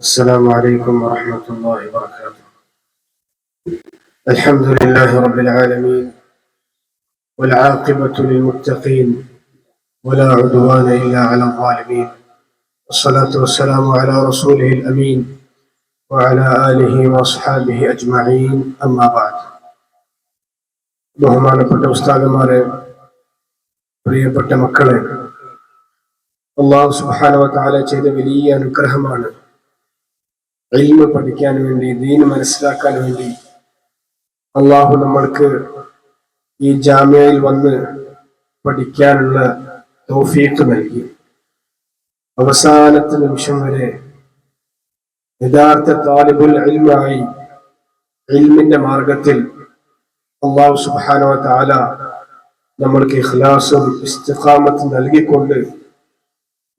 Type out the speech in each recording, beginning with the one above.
السلام عليكم ورحمة الله وبركاته الحمد لله رب العالمين والعاقبة للمتقين ولا عدوان إلا على الظالمين والصلاة والسلام على رسوله الأمين وعلى آله وأصحابه أجمعين أما بعد ബഹുമാനപ്പെട്ട ഉസ്താദന്മാരെ പ്രിയപ്പെട്ട മക്കളെ അള്ളാഹു സുബാനവ താല ചെയ്ത വലിയ അനുഗ്രഹമാണ് ഇൽമ പഠിക്കാൻ വേണ്ടി ദീന് മനസ്സിലാക്കാൻ വേണ്ടി അള്ളാഹു നമ്മൾക്ക് ഈ ജാമ്യയിൽ വന്ന് പഠിക്കാനുള്ള തോഫീക്ക് നൽകി. അവസാനത്തെ നിമിഷം വരെ യഥാർത്ഥ താലിബുൽ ഇൽമായി ഇൽമിന്റെ മാർഗത്തിൽ അള്ളാഹു സുബാനോ താല നമ്മൾക്ക് ഇഖ്ലാസും ഇസ്തിഖാമത്തും നൽകിക്കൊണ്ട്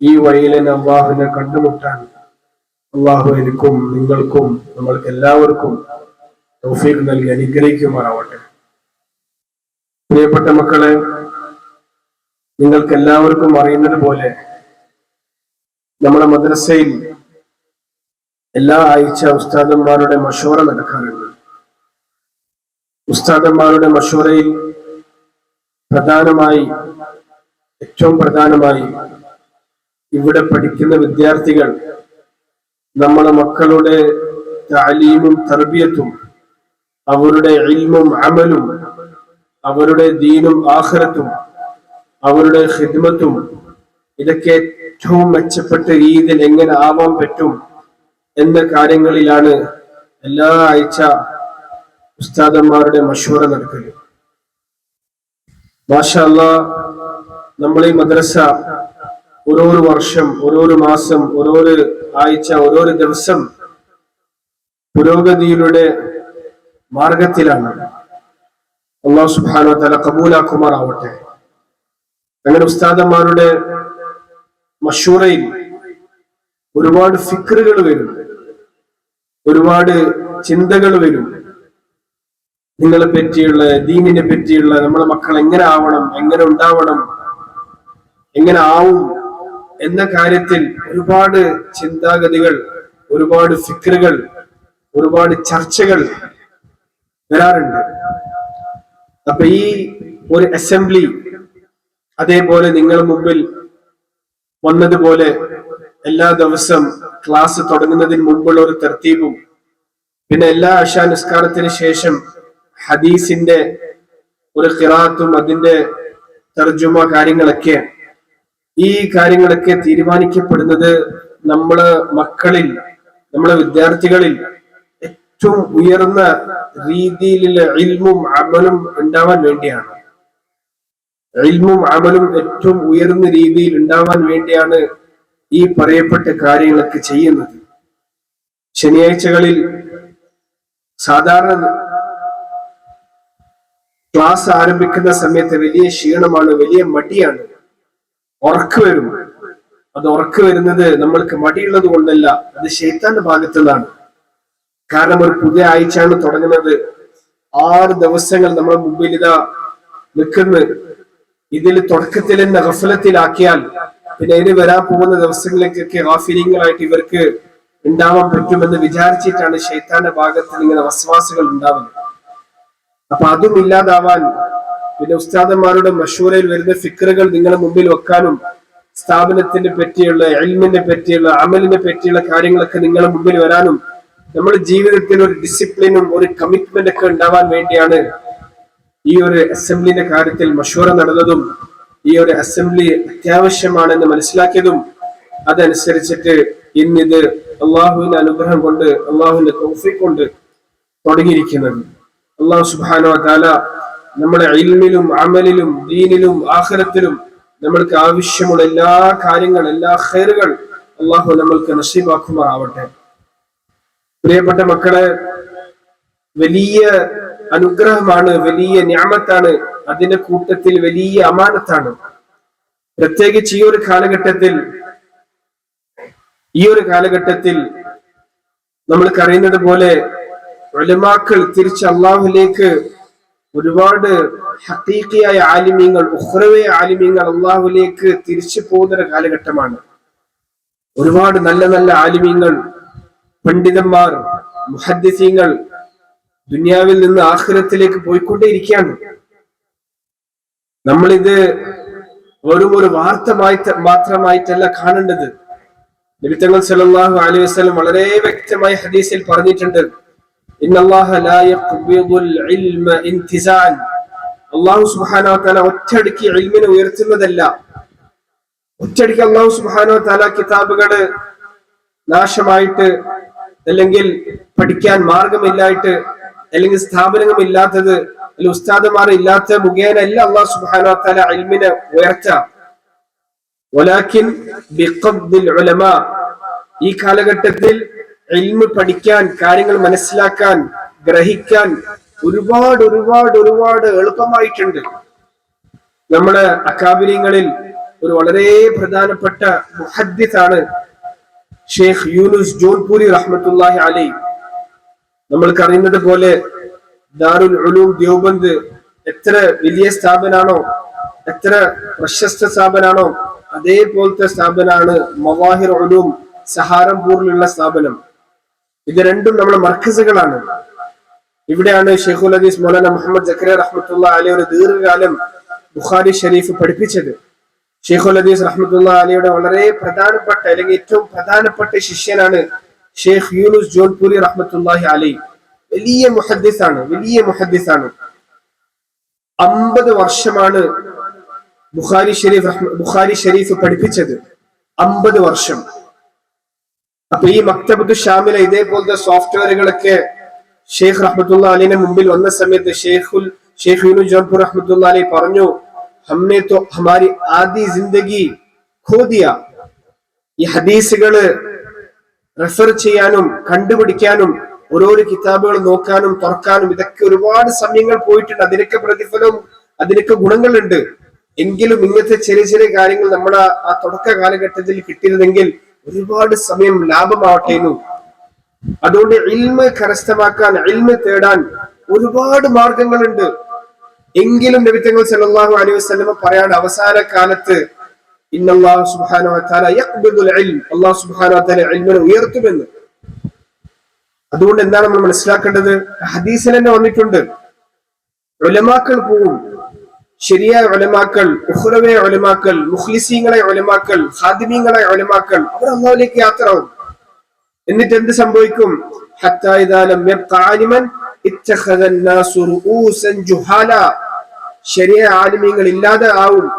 ഈ വഴിയിലെ അള്ളാഹുവിനെ കണ്ടുമുട്ടാൻ അള്ളാഹു എനിക്കും നിങ്ങൾക്കും നമ്മൾക്ക് എല്ലാവർക്കും തൗഫീഖ് നൽകി അനുഗ്രഹിക്കുമാറാവട്ടെ. പ്രിയപ്പെട്ട മക്കളെ നിങ്ങൾക്ക് എല്ലാവർക്കും അറിയുന്നത് പോലെ നമ്മുടെ മദ്രസയിൽ എല്ലാ ആഴ്ച ഉസ്താദന്മാരുടെ മഷോറ നടക്കാറുണ്ട്. ഉസ്താദന്മാരുടെ മഷൂറയിൽ പ്രധാനമായി ഏറ്റവും പ്രധാനമായി ഇവിടെ പഠിക്കുന്ന വിദ്യാർത്ഥികൾ നമ്മളെ മക്കളുടെ താലീമും തർബിയത്തും അവരുടെ ഇൽമും അമലും അവരുടെ ദീനും ആഹ്റത്തും അവരുടെ ഹിദ്മത്തും ഇതൊക്കെ ഏറ്റവും മെച്ചപ്പെട്ട രീതിയിൽ എങ്ങനെ ആവാൻ പറ്റും എന്ന കാര്യങ്ങളിലാണ് എല്ലാ ആഴ്ച ഉസ്താദന്മാരുടെ മഷൂറ നടക്കൽ. മാഷല്ല നമ്മൾ ഈ മദ്രസ ഓരോരു വർഷം ഓരോരു മാസം ഓരോരു ആഴ്ച ഓരോരു ദിവസം പുരോഗതിയുടെ മാർഗത്തിലാണ്. അള്ളാഹു സുബാനോ തല കബൂലാക്കുമാറാവട്ടെ. അങ്ങനെ ഉസ്താദന്മാരുടെ മഷൂറയിൽ ഒരുപാട് ഫിക്റുകൾ വരും. ഒരുപാട് ചിന്തകൾ വരും. നിങ്ങളെ പറ്റിയുള്ള ദീനിനെ പറ്റിയുള്ള നമ്മളെ മക്കൾ എങ്ങനെ ആവണം എങ്ങനെ ഉണ്ടാവണം എങ്ങനെ ആവും എന്ന കാര്യത്തിൽ ഒരുപാട് ചിന്താഗതികൾ ഒരുപാട് ഫിക്രുകൾ ഒരുപാട് ചർച്ചകൾ വരാറുണ്ട്. അപ്പൊ ഈ ഒരു അസംബ്ലി അതേപോലെ നിങ്ങൾ മുമ്പിൽ വന്നതുപോലെ എല്ലാ ദിവസം ക്ലാസ് തുടങ്ങുന്നതിന് മുമ്പുള്ള ഒരു തർത്തീപും പിന്നെ എല്ലാ അശാനുസ്കാരത്തിന് ശേഷം ഹദീസിന്റെ ഒരു ഖിറാത്തും അതിന്റെ തർജുമ കാര്യങ്ങളൊക്കെ ഈ കാര്യങ്ങളൊക്കെ തീരുമാനിക്കപ്പെടുന്നത് നമ്മൾ മക്കളിൽ നമ്മളെ വിദ്യാർത്ഥികളിൽ ഏറ്റവും ഉയർന്ന രീതിയിലുള്ള ഇൽമും അമലും ഉണ്ടാവാൻ വേണ്ടിയാണ്. ഇൽമും അമലും ഏറ്റവും ഉയർന്ന രീതിയിൽ ഉണ്ടാവാൻ വേണ്ടിയാണ് ഈ പറയപ്പെട്ട കാര്യങ്ങളൊക്കെ ചെയ്യുന്നത്. ശനിയാഴ്ചകളിൽ സാധാരണ ക്ലാസ് ആരംഭിക്കുന്ന സമയത്ത് വലിയ ക്ഷീണമാണ് വലിയ മടിയാണ്. ഉറക്ക് വരും അത് ഉറക്ക് വരുന്നത് നമ്മൾക്ക് മടിയുള്ളത് കൊണ്ടല്ല അത് ശൈത്താന്റെ ഭാഗത്തു നിന്നാണ് കാരണം ഒരു പുതിയ ആഴ്ചയാണ് തുടങ്ങുന്നത്. ആറ് ദിവസങ്ങൾ നമ്മുടെ മുമ്പിൽ ഇതാ നിൽക്കുന്നു. ഇതിൽ തുടക്കത്തിൽ തന്നെ ഗഫലത്തിലാക്കിയാൽ പിന്നെ ഇനി വരാൻ പോകുന്ന ദിവസങ്ങളിലേക്കൊക്കെ ഹാഫിലിങ്ങളായിട്ട് ഇവർക്ക് ഉണ്ടാവാൻ പറ്റുമെന്ന് വിചാരിച്ചിട്ടാണ് ശൈത്താന്റെ ഭാഗത്തിൽ ഇങ്ങനെ വസ്വാസുകൾ ഉണ്ടാവുന്നത്. അപ്പൊ അതും ഇല്ലാതാവാൻ പിന്നെ ഉസ്താദന്മാരുടെ മഷൂരയിൽ വരുന്ന ഫിക്കറുകൾ നിങ്ങളുടെ മുമ്പിൽ വെക്കാനും സ്ഥാപനത്തിനെ പറ്റിയുള്ള എൽമിനെ പറ്റിയുള്ള അമലിനെ പറ്റിയുള്ള കാര്യങ്ങളൊക്കെ നിങ്ങളുടെ മുമ്പിൽ വരാനും നമ്മുടെ ജീവിതത്തിൽ ഒരു ഡിസിപ്ലിനും ഒരു കമ്മിറ്റ്മെന്റ് ഒക്കെ ഉണ്ടാവാൻ വേണ്ടിയാണ് ഈ ഒരു അസംബ്ലിന്റെ കാര്യത്തിൽ മഷൂറ നടന്നതും ഈ ഒരു അസംബ്ലി അത്യാവശ്യമാണെന്ന് മനസ്സിലാക്കിയതും അതനുസരിച്ചിട്ട് ഇന്നിത് അള്ളാഹുവിന്റെ അനുഗ്രഹം കൊണ്ട് അള്ളാഹുവിന്റെ തോഫി കൊണ്ട് തുടങ്ങിയിരിക്കുന്നത്. അള്ളാഹു സുബാനോ നമ്മുടെ ഇൽമിലും അമലിലും ദീനിലും ആഹ്ലത്തിലും നമ്മൾക്ക് ആവശ്യമുള്ള എല്ലാ കാര്യങ്ങൾ എല്ലാ ഹെയറുകൾ അള്ളാഹു നമ്മൾക്ക് നസീബാക്കുമാറാവട്ടെ. പ്രിയപ്പെട്ട മക്കളെ വലിയ അനുഗ്രഹമാണ് വലിയ ന്യാമത്താണ് അതിന്റെ കൂട്ടത്തിൽ വലിയ അമാനത്താണ്. പ്രത്യേകിച്ച് ഈ ഒരു കാലഘട്ടത്തിൽ ഈ ഒരു കാലഘട്ടത്തിൽ നമ്മൾക്കറിയുന്നത് പോലെ ഒലമാക്കൾ തിരിച്ച് അള്ളാഹുലേക്ക് ഒരുപാട് ഹത്തീക്കിയായ ആലിമ്യങ്ങൾ ഉഹ്റവേ ആലിമ്യങ്ങൾ അള്ളാഹുലേക്ക് തിരിച്ചു പോകുന്ന കാലഘട്ടമാണ്. ഒരുപാട് നല്ല നല്ല ആലിമ്യങ്ങൾ പണ്ഡിതന്മാർ മുഹദ്ദിസീങ്ങൾ ദുനിയാവിൽ നിന്ന് ആഹ്ലത്തിലേക്ക് പോയിക്കൊണ്ടേയിരിക്കുകയാണ്. നമ്മളിത് വെറും ഒരു വാർത്ത മാത്രമായിട്ടല്ല കാണേണ്ടത്. നബിത്തങ്ങൾ സല്ലല്ലാഹു അലൈഹി വസ്ലം വളരെ വ്യക്തമായി ഹദീസിൽ പറഞ്ഞിട്ടുണ്ട്. ഇന്നല്ലാഹ ലാ യഖ്ബിദുൽ ഇൽമ ഇന്തിസാൻ അല്ലാഹു സുബ്ഹാനഹു വ തആല ഒറ്റയടിക്ക് ഇൽമിനെ ഉയർത്തുന്നതല്ല. ഒറ്റയടിക്ക് അല്ലാഹു സുബ്ഹാനഹു വ തആല കിതാബുകൾ നാശമായിട്ട് അല്ലെങ്കിൽ പഠിക്കാൻ മാർഗമില്ലായിട്ട് അല്ലെങ്കിൽ സ്ഥാപനങ്ങളില്ലാത്തത് അല്ലെങ്കിൽ ഉസ്താദുമാർ ഇല്ലാത്ത മുഖേന അല്ല അള്ളാഹു സുബ്ഹാനഹു വ തആല ഇൽമിനെ ഉയർത്താം ഉലമ. ഈ കാലഘട്ടത്തിൽ ഇൽമ പഠിക്കാൻ കാര്യങ്ങൾ മനസ്സിലാക്കാൻ ഗ്രഹിക്കാൻ ഒരുപാട് ഒരുപാട് ഒരുപാട് എളുപ്പമായിട്ടുണ്ട്. നമ്മുടെ അക്കാബിര്യങ്ങളിൽ ഒരു വളരെ പ്രധാനപ്പെട്ട മുഹദ്ദിസാണ് ഷെയ്ഖ് യൂനുസ് ജോൺപൂരി റഹ്മത്തുല്ലാഹി അലി. നമ്മൾക്കറിയുന്നത് പോലെ ദാറുൽ ഉലൂം ദേവബന്ദ് എത്ര വലിയ സ്ഥാപനാണോ എത്ര പ്രശസ്ത സ്ഥാപനാണോ അതേപോലത്തെ സ്ഥാപനമാണ് മവാഹിർ ഉലൂം സഹാരംപൂരിലുള്ള സ്ഥാപനം. ഇത് രണ്ടും നമ്മുടെ മർക്കസുകളാണ്. ഇവിടെയാണ് ഷെയ്ഖുൽ ഹദീസ് മൗലാന മുഹമ്മദ് ജക്കറിയ റഹ്മത്തുള്ള അലി ഒരു ദീർഘകാലം ബുഖാരി ഷരീഫ് പഠിപ്പിച്ചത്. ഷെയ്ഖുൽ ഹദീസ് റഹ്മത്തുള്ള അലിയുടെ വളരെ പ്രധാനപ്പെട്ട അല്ലെങ്കിൽ ഏറ്റവും പ്രധാനപ്പെട്ട ശിഷ്യനാണ് ഷെയ്ഖ് യൂനുസ് ജോൺപുരി റഹ്മത്തുല്ലാഹി അലി വലിയ മുഹദ്ദിസാണ് വലിയ മുഹദ്ദിസാണ്. അമ്പത് വർഷമാണ് ബുഖാരി ഷെരീഫ് ബുഖാരി ഷെരീഫ് പഠിപ്പിച്ചത്. അമ്പത് വർഷം. അപ്പൊ ഈ മക്തബത്ത് ഷാമിലെ ഇതേപോലത്തെ സോഫ്റ്റ്വെയറുകളൊക്കെ ഷെയ്ഖ് റഹ്മത്തുള്ള അലിന്റെ മുമ്പിൽ വന്ന സമയത്ത് ഷെയ്ഖുൽ ഷെയ്ഖ് യൂനു ജോൺപൂർ റഹ്മത്തുള്ള അലി പറഞ്ഞു ഹമ്മെ തോ ഹമാരി ആദി ജിന്ദഗി ഖോദിയ. ഈ ഹദീസുകൾ റെഫർ ചെയ്യാനും കണ്ടുപിടിക്കാനും ഓരോരോ കിതാബുകൾ നോക്കാനും തുറക്കാനും ഇതൊക്കെ ഒരുപാട് സമയങ്ങൾ പോയിട്ടുണ്ട്. അതിനൊക്കെ പ്രതിഫലവും അതിനൊക്കെ ഗുണങ്ങളുണ്ട്. എങ്കിലും ഇങ്ങനത്തെ ചെറിയ ചെറിയ കാര്യങ്ങൾ നമ്മുടെ ആ തുടക്ക കാലഘട്ടത്തിൽ കിട്ടിയിരുന്നെങ്കിൽ ഒരുപാട് സമയം ലാഭമാവട്ടേന്നു അതുകൊണ്ട് ഇൽമ കരസ്ഥമാക്കാൻ ഇൽമ തേടാൻ ഒരുപാട് മാർഗങ്ങളുണ്ട്. എങ്കിലും നബിത്തങ്ങൾ സല്ലല്ലാഹു അലൈഹി വസ്ലമ പറയാണ് അവസാന കാലത്ത് ഇന്നല്ലാഹു ഉയർത്തുമെന്ന്. അതുകൊണ്ട് എന്താണ് നമ്മൾ മനസ്സിലാക്കേണ്ടത്? ഹദീസിൽ തന്നെ വന്നിട്ടുണ്ട്. ഉലമാക്കൾ പോവും ശരിയായ ഒലമാക്കൾ ഉഹ്റവെ ഒലമാക്കൾ മുഖ്ലിസീങ്ങളെ ഒലമാക്കൾ ഹാദിമീങ്ങളെ ഒലമാക്കൾ അവർ അള്ളാഹുലേക്ക് യാത്രയാവും. എന്നിട്ട് എന്ത് സംഭവിക്കും? ശരിയ ആലിമീങ്ങൾ ഇല്ലാതെ ആവും.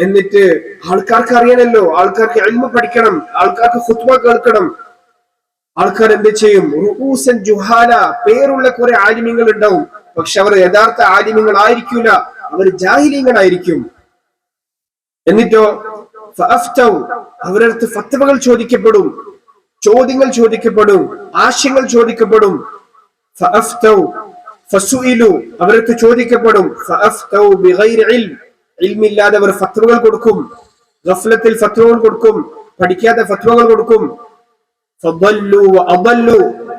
എന്നിട്ട് ആൾക്കാർക്ക് അറിയണല്ലോ ആൾക്കാർക്ക് എൽമ പഠിക്കണം ആൾക്കാർക്ക് ഹുത്മ കേൾക്കണം. ആൾക്കാർ എന്ത് ചെയ്യും? ജുഹാല പേരുള്ള കുറെ ആലിമ്യങ്ങൾ ഉണ്ടാവും. പക്ഷെ അവർ യഥാർത്ഥ ആലിമ്യങ്ങൾ ആയിരിക്കൂല അവർ ജാഹിലീങ്ങളായിരിക്കും. എന്നിട്ടോ അവരടുത്ത് ഫത്തവകൾ ചോദിക്കപ്പെടും. ചോദ്യങ്ങൾ ചോദിക്കപ്പെടും. ആശയങ്ങൾ ചോദിക്കപ്പെടും. അവരടുത്ത് ചോദിക്കപ്പെടും. ഇൽമില്ലാതെ അവർ ഫത്വകൾ കൊടുക്കും. ഗഫലത്തിൽ ഫത്വകൾ കൊടുക്കും. പഠിക്കാതെ ഫത്വകൾ കൊടുക്കും.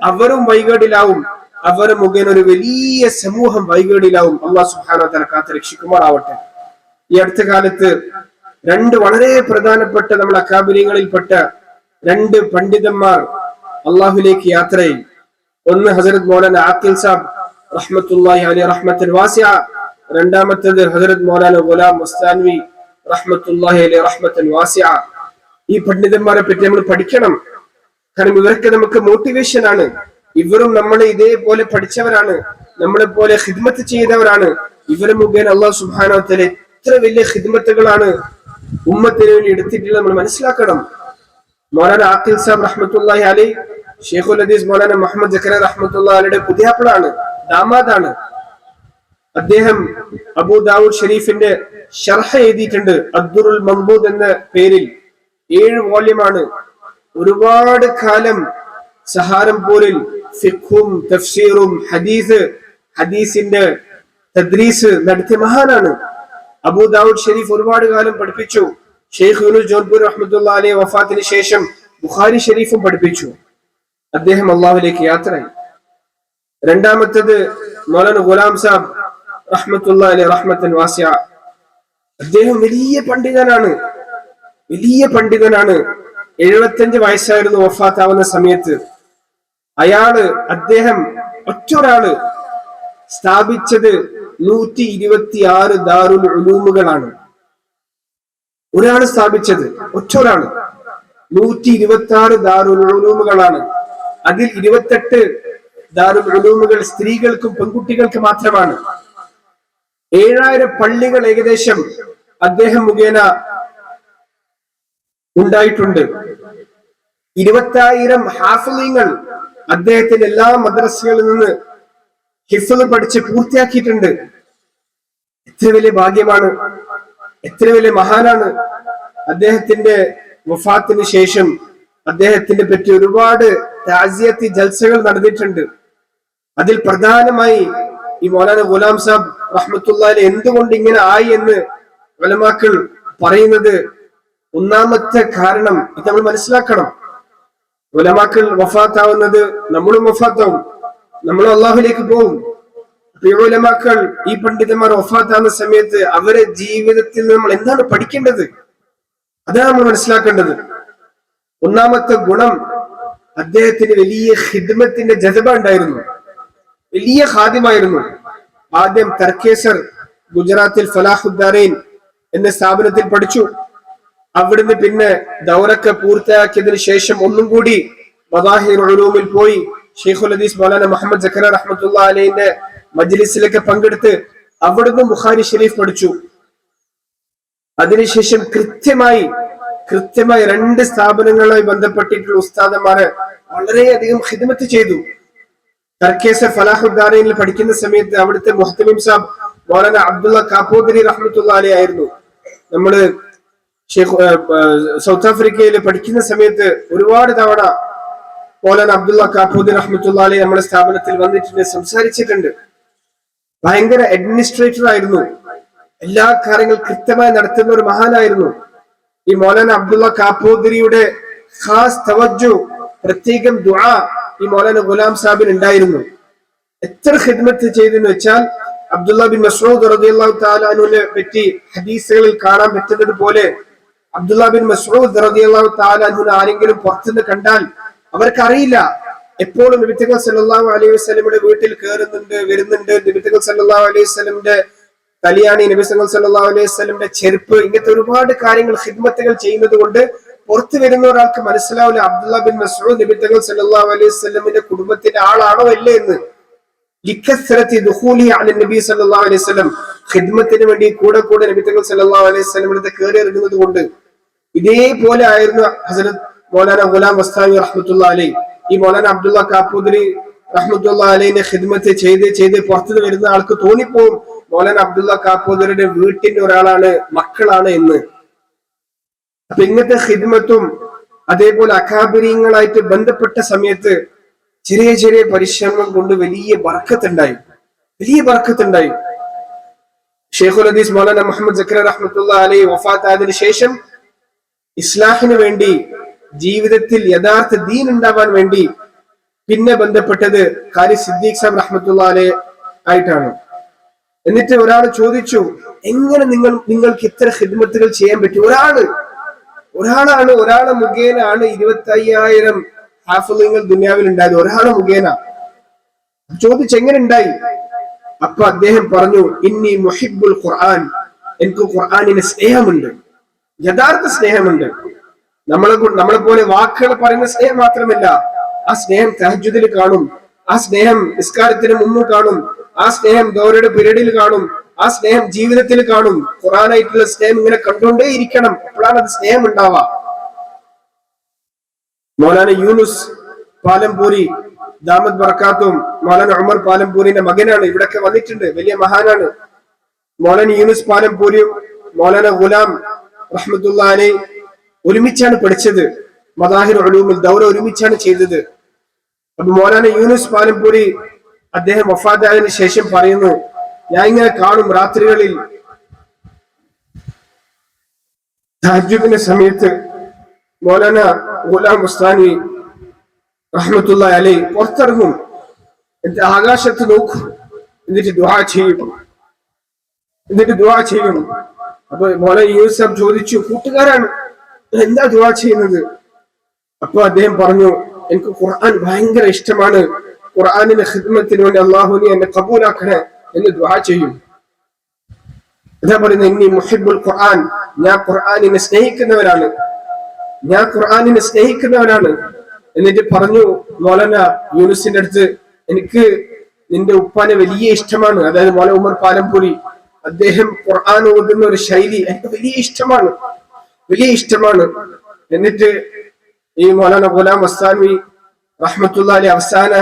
അവരും വൈകേടിലാവും. അവർ മുഖേന ഒരു വലിയ സമൂഹം വൈകേടിലാവും. അള്ളാഹു സുഹാന തല കാത്ത് രക്ഷിക്കുമാറാവട്ടെ. ഈ അടുത്ത കാലത്ത് രണ്ട് വളരെ പ്രധാനപ്പെട്ട നമ്മുടെ അക്കാബിര്യങ്ങളിൽപ്പെട്ട രണ്ട് പണ്ഡിതന്മാർ അള്ളാഹുലേക്ക് യാത്രയിൽ. ഒന്ന് ഹസരത് മൗലാന ആക്കിൽ സാബ് റഹ്മത്തുല്ലാഹി അലി റഹ്മത്തുൽ രണ്ടാമത്തേത് ഹസരത് മൗലാന ഗുലാം മുസ്താൻവി റഹ്മത്തുല്ലാഹി അലി റഹ്മത്തുൽ വാസിയ ഈ പണ്ഡിതന്മാരെ പറ്റി നമ്മൾ പഠിക്കണം. കാരണം ഇവരൊക്കെ നമുക്ക് മോട്ടിവേഷൻ ആണ്. ഇവരും നമ്മൾ ഇതേപോലെ പഠിച്ചവരാണ്. നമ്മളെ പോലെ ഹിദ്മത്ത് ചെയ്തവരാണ്. ഇവർ മുഖേന അള്ളാഹു സുബാനോത്തലെ എത്ര വലിയ ഹിദ്മത്തുകളാണ് ഉമ്മത്തിന് വേണ്ടി എടുത്തിട്ടുള്ളത് നമ്മൾ മനസ്സിലാക്കണം. മൗലാന ആഖിൽ സാബ് റഹ്മത്തുല്ലാഹി അലി ഷെയ്ഖുൽ അദീസ് മൗലാന മുഹമ്മദ് ജക്കര റഹ്മത്തുള്ള അലിയുടെ പുതിയാപ്പിളാണ് ദാമാദാണ്. അദ്ദേഹം അബൂ ദാവൂദ് ഷെരീഫിന്റെ ഷർഹ എഴുതിയിട്ടുണ്ട് അബ്ദുറുൽ മംബൂദ് എന്ന പേരിൽ. ഏഴ് വോള്യമാണ്. ഒരുപാട് കാലം സഹാരംപൂരിൽ ഫിഖും തഫ്സീറും ഹദീസ് ഹദീസിന്റെ തദ്രീസ് നടത്തിയ മഹാനാണ്. അബൂദാവൂദ് ഷെരീഫ് ഒരുപാട് കാലം പഠിപ്പിച്ചു. ഷെയ്ഖ് യൂനുസ് ജോൺപൂർ റഹ്മത്തുള്ള അലി വഫാത്തിന് ശേഷം ബുഖാരി ഷെരീഫും പഠിപ്പിച്ചു. അദ്ദേഹം അള്ളാഹുലേക്ക് യാത്രയായി. രണ്ടാമത്തത് മൗലാന ഗുലാം സാബ് റഹ്മത്തുള്ള അലി റഹ്മത്തൻ വാസ്യ. അദ്ദേഹം വലിയ പണ്ഡിതനാണ്. വലിയ പണ്ഡിതനാണ്. എഴുപത്തഞ്ച് വയസ്സായിരുന്നു വഫാത്താവുന്ന സമയത്ത്. അയാൾ അദ്ദേഹം ഒറ്റൊരാൾ സ്ഥാപിച്ചത് നൂറ്റി ഇരുപത്തി ആറ് ദാറുൽ ഉലൂമുകളാണ്. ഒരാൾ സ്ഥാപിച്ചത് ഒറ്റൊരാൾ നൂറ്റി ഇരുപത്തി ആറ് ദാറുൽ ഉലൂമുകളാണ്. അതിൽ ഇരുപത്തെട്ട് ദാറുൽ ഉലൂമുകൾ സ്ത്രീകൾക്കും പെൺകുട്ടികൾക്ക് മാത്രമാണ്. ഏഴായിരം പള്ളികൾ ഏകദേശം അദ്ദേഹം മുഖേന ഉണ്ടായിട്ടുണ്ട്. ഇരുപത്തായിരം ഹാഫിലിങ്ങൾ അദ്ദേഹത്തിന്റെ എല്ലാ മദ്രസകളിൽ നിന്ന് ഹിഫ്ല് പഠിച്ച് പൂർത്തിയാക്കിയിട്ടുണ്ട്. എത്ര വലിയ ഭാഗ്യമാണ്. എത്ര വലിയ മഹാനാണ്. അദ്ദേഹത്തിന്റെ വഫാത്തിന് ശേഷം അദ്ദേഹത്തിന്റെ പറ്റി ഒരുപാട് രാജ്യത്തി ജൽസകൾ നടന്നിട്ടുണ്ട്. അതിൽ പ്രധാനമായി ഈ മൗലാന ഗുലാം സാബ് റഹ്മത്തുള്ളാഹി എന്തുകൊണ്ട് ഇങ്ങനെ ആയി എന്ന് വലമാക്കൾ പറയുന്നത് ഒന്നാമത്തെ കാരണം ഇത് നമ്മൾ മനസ്സിലാക്കണം. ഉലമാക്കൾ വഫാത്താവുന്നത് നമ്മളും വഫാത്താവും. നമ്മൾ അള്ളാഹുലേക്ക് പോകും ഉലമാക്കൾ ഈ പണ്ഡിതന്മാർ വഫാത്താവുന്ന സമയത്ത് അവരെ ജീവിതത്തിൽ നമ്മൾ എന്താണ് പഠിക്കേണ്ടത്? അതാണ് നമ്മൾ മനസ്സിലാക്കേണ്ടത്. ഒന്നാമത്തെ ഗുണം അദ്ദേഹത്തിന് വലിയ ഹിദ്മത്തിന്റെ ജതബ ഉണ്ടായിരുന്നു. വലിയ ഹാദ്യമായിരുന്നു ആദ്യം തർക്കേസർ ഗുജറാത്തിൽ ഫലാഹുദ്ദാറൈൻ എന്ന സ്ഥാപനത്തിൽ പഠിച്ചു. അവിടുന്ന് പിന്നെ ദൗറൊക്കെ പൂർത്തിയാക്കിയതിനു ശേഷം ഒന്നും കൂടി മദാഹിർ ഉലൂമിൽ പോയി. ഷെയ്ഖുൽ ഹദീസ് മൗലാന മുഹമ്മദ് ജക്കര റഹ്മത്തുള്ള അലൈന്റെ മജ്ലിസിലൊക്കെ പങ്കെടുത്ത് അവിടുന്ന് ബുഖാരി ഷെരീഫ് പഠിച്ചു. അതിനുശേഷം കൃത്യമായി കൃത്യമായി രണ്ട് സ്ഥാപനങ്ങളുമായി ബന്ധപ്പെട്ടിട്ടുള്ള ഉസ്താദന്മാര് വളരെയധികം ഹിദ്മത്ത് ചെയ്തു. തർക്കേസ ഫലാഹുദ്ദാനയിൽ പഠിക്കുന്ന സമയത്ത് അവിടുത്തെ മുഹത്തമീം സാബ് മൗലാന അബ്ദുള്ള കാപ്പോദരി റഹ്മത്തുള്ള അലി ആയിരുന്നു. നമ്മൾ സൗത്ത് ആഫ്രിക്കയിൽ പഠിക്കുന്ന സമയത്ത് ഒരുപാട് തവണ മൗലാന അബ്ദുള്ള കാപ്പൂദി റഹ്മത്തുള്ള നമ്മുടെ സ്ഥാപനത്തിൽ വന്നിട്ടുണ്ട് സംസാരിച്ചിട്ടുണ്ട്. ഭയങ്കര അഡ്മിനിസ്ട്രേറ്റർ ആയിരുന്നു. എല്ലാ കാര്യങ്ങളും കൃത്യമായി നടത്തുന്ന ഒരു മഹാനായിരുന്നു. ഈ മൗലാന അബ്ദുള്ള കാപ്പൂദിരിയുടെ ഖാസ് തവജു പ്രത്യേകം ദുആ ഈ മൗലാന ഗുലാം സാബിൻ ഉണ്ടായിരുന്നു. എത്ര ഖിദ്മത്ത് ചെയ്തെന്ന് വെച്ചാൽ അബ്ദുള്ള ബിൻ മസൂദ് തആല അൻഹുവിനെ പറ്റി ഹദീസുകളിൽ കാണാൻ പറ്റുന്നത് പോലെ അബ്ദുള്ള ബിൻ മസൂദ് ആരെങ്കിലും പുറത്തുനിന്ന് കണ്ടാൽ അവർക്കറിയില്ല. എപ്പോഴും നിമിത്തകൾ സല്ലാഹു അലൈഹി വസല്ലമയുടെ വീട്ടിൽ കയറുന്നുണ്ട് വരുന്നുണ്ട്. നിമിത്തകൾ സല്ലാഹു അലൈഹി വസ്ലമിന്റെ കല്യാണി നബിസങ്ങൾ സല്ലാഹു അലൈഹി വസ്ലമിന്റെ ചെരുപ്പ് ഇങ്ങനത്തെ ഒരുപാട് കാര്യങ്ങൾ ഹിദ്മത്തുകൾ ചെയ്യുന്നത് കൊണ്ട് പുറത്തു വരുന്ന ഒരാൾക്ക് മനസ്സിലാവില്ല അബ്ദുള്ള ബിൻ മസൂദ് നിമിത്തകൾ സല്ലല്ലാഹു അലൈഹി വസ്ലമിന്റെ കുടുംബത്തിന്റെ ആളാണോ അല്ലേ എന്ന്. നബി സല്ലല്ലാഹു അലൈഹി വസല്ലം. ഹിദ്മത്തിന് വേണ്ടി കൂടെ കൂടെ നബി തങ്ങൾ സല്ലല്ലാഹു അലൈഹി വസല്ലം കയറി ഇറങ്ങുന്നത് കൊണ്ട് ഇതേപോലെ ആയിരുന്നു ഹസരത് മൗലാന ഗുലാം വസ്താനി റഹ്മത്തുള്ള അലൈ. ഈ മൗലാന അബ്ദുള്ള കാപ്പൂദരി റഹ്മത്തുള്ള അലൈനെ ഖിദ്മത്ത് ചെയ്ത് ചെയ്ത് പുറത്തു വരുന്ന ആൾക്ക് തോന്നിപ്പോവും. മൗലാന അബ്ദുള്ള കാപ്പൂദരിയുടെ വീട്ടിന്റെ ഒരാളാണ് മക്കളാണ് എന്ന്. അപ്പൊ ഇങ്ങനത്തെ ഖിദ്മത്തും അതേപോലെ അകാബരിയങ്ങളായിട്ട് ബന്ധപ്പെട്ട സമയത്ത് ചെറിയ ചെറിയ പരിശ്രമം കൊണ്ട് വലിയ ബർക്കത്തുണ്ടായി. വലിയ ബർക്കത്തുണ്ടായി. ഷെയ്ഖുൽ ഹദീസ് മൗലാന മുഹമ്മദ് ജക്കർ റഹ്മത്തുള്ള അലൈ വഫാത്തായതിനു ശേഷം ഇസ്ലാഹിന് വേണ്ടി ജീവിതത്തിൽ യഥാർത്ഥ ദീൻ ഉണ്ടാവാൻ വേണ്ടി പിന്നെ ബന്ധപ്പെട്ടത് കാരി സിദ്ദീഖ് സാബ് റഹ്മത്തുള്ള ആയിട്ടാണ്. എന്നിട്ട് ഒരാൾ ചോദിച്ചു എങ്ങനെ നിങ്ങൾ നിങ്ങൾക്ക് ഇത്ര ഹിദ്മത്തുകൾ ചെയ്യാൻ പറ്റും? ഒരാൾ ഒരാളാണ് ഒരാളെ മുഖേനാണ് ഇരുപത്തി അയ്യായിരം ഹാഫുലിങ്ങൾ ദുനിയാവിൽ ഉണ്ടായത്. ഒരാളെ മുഖേന. ചോദിച്ചു എങ്ങനെ ഉണ്ടായി? അപ്പൊ അദ്ദേഹം പറഞ്ഞു ഇന്നി മുഹിബുൽ ഖുർആൻ എനിക്ക് ഖുർആാനിന് സ്നേഹമുണ്ട്. യഥാർത്ഥ സ്നേഹമുണ്ട്. നമ്മളെ നമ്മളെ പോലെ വാക്കുകൾ പറയുന്ന സ്നേഹം മാത്രമല്ല ആ സ്നേഹം തഹജുദിൽ കാണും. ആ സ്നേഹം നിസ്കാരത്തിന് മുമ്പ് കാണും. ആ സ്നേഹം ഗൗരയുടെ പിരടിൽ കാണും. ആ സ്നേഹം ജീവിതത്തിൽ കാണും. ഖുറാനായിട്ടുള്ള സ്നേഹം ഇങ്ങനെ കണ്ടുകൊണ്ടേ ഇരിക്കണം അപ്പോഴാണ് അത് സ്നേഹം ഉണ്ടാവാ മോലാന യൂനുസ് പാലംപൂരി ദാമദ് ബർക്കാത്തും മോലാന ഉമർ പാലംപൂരിന്റെ മകനാണ്. ഇവിടൊക്കെ വന്നിട്ടുണ്ട്. വലിയ മഹാനാണ്. മൗലാന യൂനുസ് പാലംപൂരിയും മോലാന ഗുലാം റഹ്മത്തുള്ള അലൈ ഒരുമിച്ചാണ് പഠിച്ചത്. മദാഹിർ ഒലൂമിൽ ദൗര ഒരുമിച്ചാണ് ചെയ്തത്. അപ്പൊ മോലാന യൂനുസ് പാലംപൂരി അദ്ദേഹം വഫാദായതിനു ശേഷം പറയുന്നു ഞാൻ ഇങ്ങനെ കാണും രാത്രികളിൽ. തഹജുദിന്റെ സമയത്ത് മോലാന ഗുലാം മുസ്താനി റഹ്മത്തുള്ള അലൈ പുറത്തിറങ്ങും. എന്നിട്ട് ആകാശത്ത് നോക്കും. എന്നിട്ട് ദുആ ചെയ്യും. എന്നിട്ട് ദുആ ചെയ്യും. അപ്പൊ മോളെ യൂസഫ് ചോദിച്ചു കൂട്ടുകാരാണ് എന്താ ദുവാ ചെയ്യുന്നത്? അപ്പൊ അദ്ദേഹം പറഞ്ഞു എനിക്ക് ഖുർആൻ ഭയങ്കര ഇഷ്ടമാണ്. ഖുർആാനിന്റെ ഹിദ്മത്തിന് വേണ്ടി അള്ളാഹു നീ എന്നെ കബൂലാക്കണേ എന്ന് ദുവാ ചെയ്യും. എന്താ പറയുന്നത്? ഇനി മുഹിബുൽ ഖുർആൻ ഞാൻ ഖുർആാനിനെ സ്നേഹിക്കുന്നവരാണ്. ഞാൻ ഖുർആാനിനെ സ്നേഹിക്കുന്നവനാണ് എന്നിട്ട് പറഞ്ഞു മോലന യൂനുസിന്റെ അടുത്ത് എനിക്ക് നിന്റെ ഉപ്പാനെ വലിയ ഇഷ്ടമാണ്. അതായത് മോല ഉമർ പാലംപുരി അദ്ദേഹം ഖുർആൻ ഓതുന്ന ഒരു ശൈലി എനിക്ക് വലിയ ഇഷ്ടമാണ്. വലിയ ഇഷ്ടമാണ്. എന്നിട്ട് ഈ മൗലാന ഗുലാം മസ്താൻവി റഹ്മത്തുള്ള അവസാന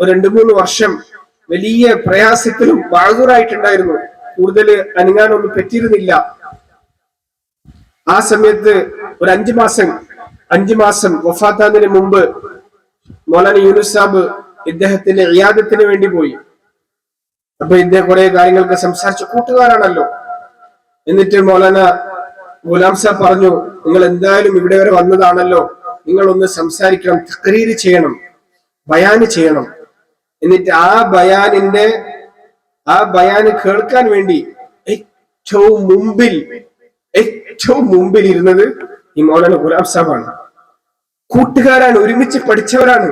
ഒരു രണ്ടു മൂന്ന് വർഷം വലിയ പ്രയാസത്തിലും ബാധൂറായിട്ടുണ്ടായിരുന്നു. കൂടുതൽ അനങ്ങാനൊന്നും പറ്റിയിരുന്നില്ല. ആ സമയത്ത് ഒരു അഞ്ചു മാസം അഞ്ചു മാസം വഫാത്താതിന് മുമ്പ് മൗലാന യൂനുസ് സാബ് ഇദ്ദേഹത്തിന്റെ ഇയാദത്തിന് വേണ്ടി പോയി. അപ്പൊ ഇന്ത്യ കുറെ കാര്യങ്ങൾക്ക് സംസാരിച്ച കൂട്ടുകാരാണല്ലോ. എന്നിട്ട് മൗലാന ഗുലാം സാബ് പറഞ്ഞു നിങ്ങൾ എന്തായാലും ഇവിടെ വരെ വന്നതാണല്ലോ. നിങ്ങൾ ഒന്ന് സംസാരിക്കണം തക്രീര് ചെയ്യണം ബയാന് ചെയ്യണം. എന്നിട്ട് ആ ബയാനിന്റെ ആ ബയാന് കേൾക്കാൻ വേണ്ടി ഏറ്റവും മുമ്പിൽ ഏറ്റവും മുമ്പിൽ ഇരുന്നത് ഈ മൗലാന ഗുലാം സാബാണ് കൂട്ടുകാരാണ് ഒരുമിച്ച് പഠിച്ചവരാണ്.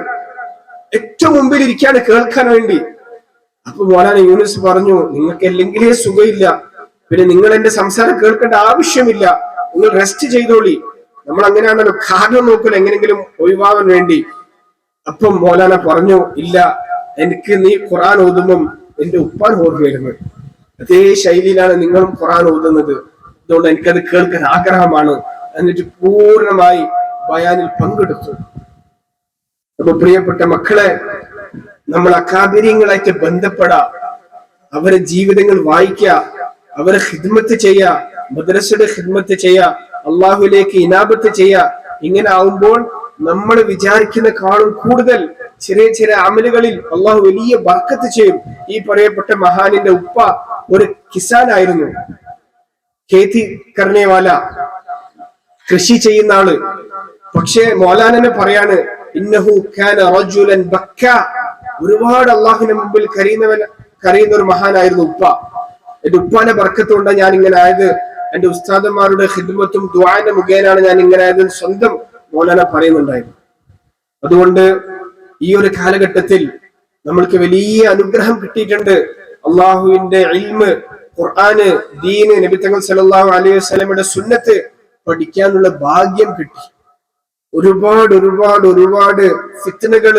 ഏറ്റവും മുമ്പിൽ ഇരിക്കാണ് കേൾക്കാൻ വേണ്ടി. അപ്പൊ മോലാന യൂനിസ് പറഞ്ഞു നിങ്ങൾക്ക് അല്ലെങ്കിലേ സുഖമില്ല. പിന്നെ നിങ്ങൾ എന്റെ സംസാരം കേൾക്കേണ്ട ആവശ്യമില്ല. നിങ്ങൾ റെസ്റ്റ് ചെയ്തോളി. നമ്മൾ അങ്ങനെയാണല്ലോ കാരണം നോക്കൽ എങ്ങനെങ്കിലും ഒഴിവാകാൻ വേണ്ടി. അപ്പം മോലാന പറഞ്ഞു ഇല്ല എനിക്ക് നീ ഖുറാൻ ഓതുമ്പം എന്റെ ഉപ്പാൻ ഓർമ്മ വരുന്നത് അതേ ശൈലിയിലാണ് നിങ്ങളും ഖുറാൻ ഓതുന്നത്. അതുകൊണ്ട് എനിക്കത് കേൾക്കാൻ ആഗ്രഹമാണ്. എന്നിട്ട് പൂർണമായി ബയാനിൽ പങ്കെടുത്തു. അപ്പൊ പ്രിയപ്പെട്ട മക്കളെ നമ്മൾ അക്കാബിര്യങ്ങളായിട്ട് ബന്ധപ്പെടാം. അവരെ ജീവിതങ്ങൾ വായിക്ക. അവരെ ഹിദ്മത്ത് ചെയ്യ. മദ്രസയുടെ ഹിദ്മത്ത് ചെയ്യ. അള്ളാഹുലേക്ക് ഇനാബത്ത് ചെയ്യ. ഇങ്ങനെ ആവുമ്പോൾ നമ്മൾ വിചാരിക്കുന്ന കാണും കൂടുതൽ ചെറിയ ചെറിയ അമലുകളിൽ അള്ളാഹു വലിയ ബർക്കത്ത് ചെയ്യും. ഈ പറയപ്പെട്ട മഹാനിന്റെ ഉപ്പ ഒരു കിസാനായിരുന്നു ഖേതി കർണേവാല കൃഷി ചെയ്യുന്ന ആൾ. പക്ഷേ മോലാനനെ പറയാണ് ഇന്നഹു ഖാന റജുലൻ ബക്ക. ഒരുപാട് അള്ളാഹുവിന്റെ മുമ്പിൽ കരയുന്നവൻ കരയുന്ന ഒരു മഹാനായിരുന്നു ഉപ്പ. എന്റെ ഉപ്പാന്റെ ബർക്കത്തുകൊണ്ട് ഞാൻ ഇങ്ങനെ ആയത്. എന്റെ ഉസ്താദന്മാരുടെ ഹിദ്മത്തും ദ്വാന്റെ മുഖേനാണ് ഞാൻ ഇങ്ങനെ ആയത് സ്വന്തം മോലാന പറയുന്നുണ്ടായിരുന്നു. അതുകൊണ്ട് ഈ ഒരു കാലഘട്ടത്തിൽ നമ്മൾക്ക് വലിയ അനുഗ്രഹം കിട്ടിയിട്ടുണ്ട്. അള്ളാഹുവിന്റെ ഇൽമ് ഖുർആാന് ദീന് നബിത്തങ്ങൾ സല്ലല്ലാഹു അലൈഹി വസ്ലമയുടെ സുന്നത്ത് പഠിക്കാനുള്ള ഭാഗ്യം കിട്ടി. ഒരുപാട് ഒരുപാട് ഒരുപാട് ഫിത്തനകൾ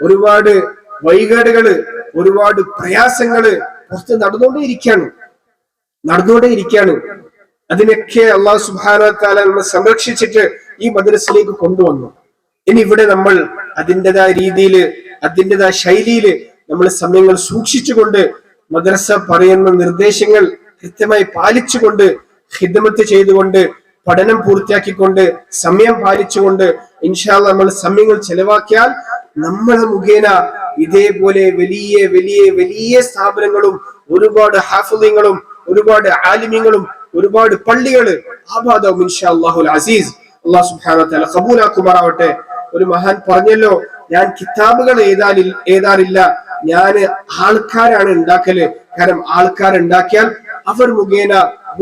ഒരുപാട് വൈകേടുകൾ ഒരുപാട് പ്രയാസങ്ങൾ പുറത്ത് നടന്നുകൊണ്ടേയിരിക്കാണ് ഇരിക്കുകയാണ് അതിനൊക്കെ അള്ളാഹു സുബാന നമ്മൾ സംരക്ഷിച്ചിട്ട് ഈ മദ്രസിലേക്ക് കൊണ്ടുവന്നു. ഇനി ഇവിടെ നമ്മൾ അതിന്റെതായ രീതിയിൽ അതിന്റെതായ ശൈലിയിൽ നമ്മൾ സമയങ്ങൾ സൂക്ഷിച്ചുകൊണ്ട് മദ്രസ പറയുന്ന നിർദ്ദേശങ്ങൾ കൃത്യമായി പാലിച്ചുകൊണ്ട് ഹിദമത്ത് ചെയ്തുകൊണ്ട് പഠനം പൂർത്തിയാക്കിക്കൊണ്ട് സമയം പാലിച്ചുകൊണ്ട് ഇൻഷാല്ല നമ്മൾ സമയങ്ങൾ ചെലവാക്കിയാൽ നമ്മളെ മുഖേന ഇതേപോലെ വലിയ വലിയ വലിയ സ്ഥാപനങ്ങളും ഒരുപാട് ഹാഫുദ്യങ്ങളും ഒരുപാട് ആലിമ്യങ്ങളും ഒരുപാട് പള്ളികൾ ആബാദവും ഇൻഷാ അസീസ്. സുബ്ഹാനഹു തആല ഒരു മഹാൻ പറഞ്ഞല്ലോ ഞാൻ കിതാബുകൾ ഏതാലിൽ ഏതാറില്ല ഞാൻ ആൾക്കാരാണ് ഉണ്ടാക്കൽ. കാരണം ആൾക്കാർ ഉണ്ടാക്കിയാൽ അവർ മുഖേന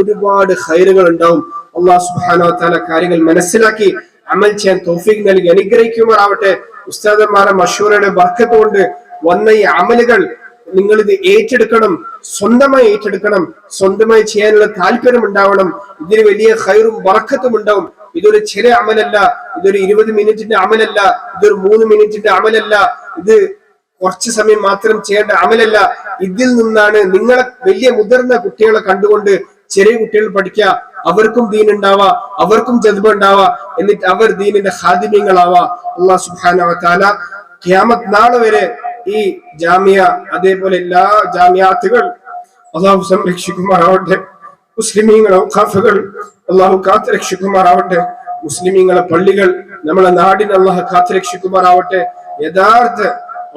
ഒരുപാട് ഹൈറുകൾ ഉണ്ടാവും. അള്ളാഹു സുബ്ഹാനഹു തആല കാര്യങ്ങൾ മനസ്സിലാക്കി അമൽ ചെയ്യാൻ തൗഫീഖ് നൽകി അനുഗ്രഹിക്കുമാറാവട്ടെ. ഉസ്താദന്മാരെ മഷൂറയുടെ ബർക്കത്ത് കൊണ്ട് വന്ന ഈ അമലുകൾ നിങ്ങൾ ഇത് ഏറ്റെടുക്കണം സ്വന്തമായി ഏറ്റെടുക്കണം സ്വന്തമായി ചെയ്യാനുള്ള താല്പര്യം ഉണ്ടാവണം ഇതിന് വലിയ ഹൈറും ബർക്കത്തും ഉണ്ടാവും. ഇതൊരു ചെറിയ അമലല്ല ഇതൊരു ഇരുപത് മിനിറ്റിന്റെ അമലല്ല ഇതൊരു മൂന്ന് മിനിറ്റിന്റെ അമലല്ല ഇത് കുറച്ച് സമയം മാത്രം ചെയ്യേണ്ട അമലല്ല. ഇതിൽ നിന്നാണ് നിങ്ങളെ വലിയ മുതിർന്ന കുട്ടികളെ കണ്ടുകൊണ്ട് ചെറിയ കുട്ടികൾ പഠിക്കുക. അവർക്കും ദീൻ ഉണ്ടാവാ അവർക്കും ജദ്ബ ഉണ്ടാവാ എന്നിട്ട് അവർ ദീനിന്റെ ഹാദിമ്യങ്ങളാവാ അള്ളാഹു സുബാന താല ഖിയാമത്ത് നാളെ വരെ ഈ ജാമ്യ അതേപോലെ എല്ലാ ജാമ്യാത്തുകൾ അള്ളാഹു സംരക്ഷിക്കുമാറാവട്ടെ. മുസ്ലിമീങ്ങളെ ഖാഫുകൾ അള്ളാഹു കാത്തു രക്ഷിക്കുമാറാവട്ടെ മുസ്ലിമീങ്ങളെ പള്ളികൾ നമ്മളെ നാടിനെ അള്ളാഹു കാത്തു രക്ഷിക്കുമാറാവട്ടെ യഥാർത്ഥ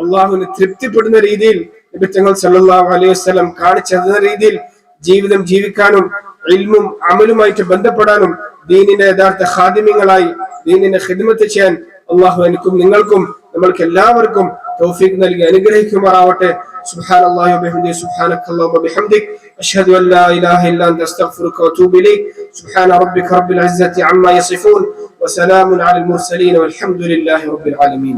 അള്ളാഹുവിന് തൃപ്തിപ്പെടുന്ന രീതിയിൽ നബിത്തങ്ങൾ സല്ലല്ലാഹു അലൈഹി വസല്ലം കാണിച്ചു തന്ന രീതിയിൽ ജീവിതം ജീവിക്കാനും ഇൽമും അമലുമായിട്ട് ബന്ധപ്പെടാനും ദീനിന്റെ യഥാർത്ഥ ഖാദിമ്യങ്ങളായി ദീനിന്റെ ഖിദ്മത്ത് ചെയ്യാൻ അള്ളാഹു എനിക്കും നിങ്ങൾക്കും നമ്മൾക്ക് എല്ലാവർക്കും തൗഫീഖ് നൽകി അനുഗ്രഹിക്കുമാറാവട്ടെ سبحان الله وبحمده سبحانك اللهم وبحمدك أشهد أن لا إله إلا أنت أستغفرك وأتوب إليك سبحان ربك رب العزة عما يصفون وسلام على المرسلين والحمد لله رب العالمين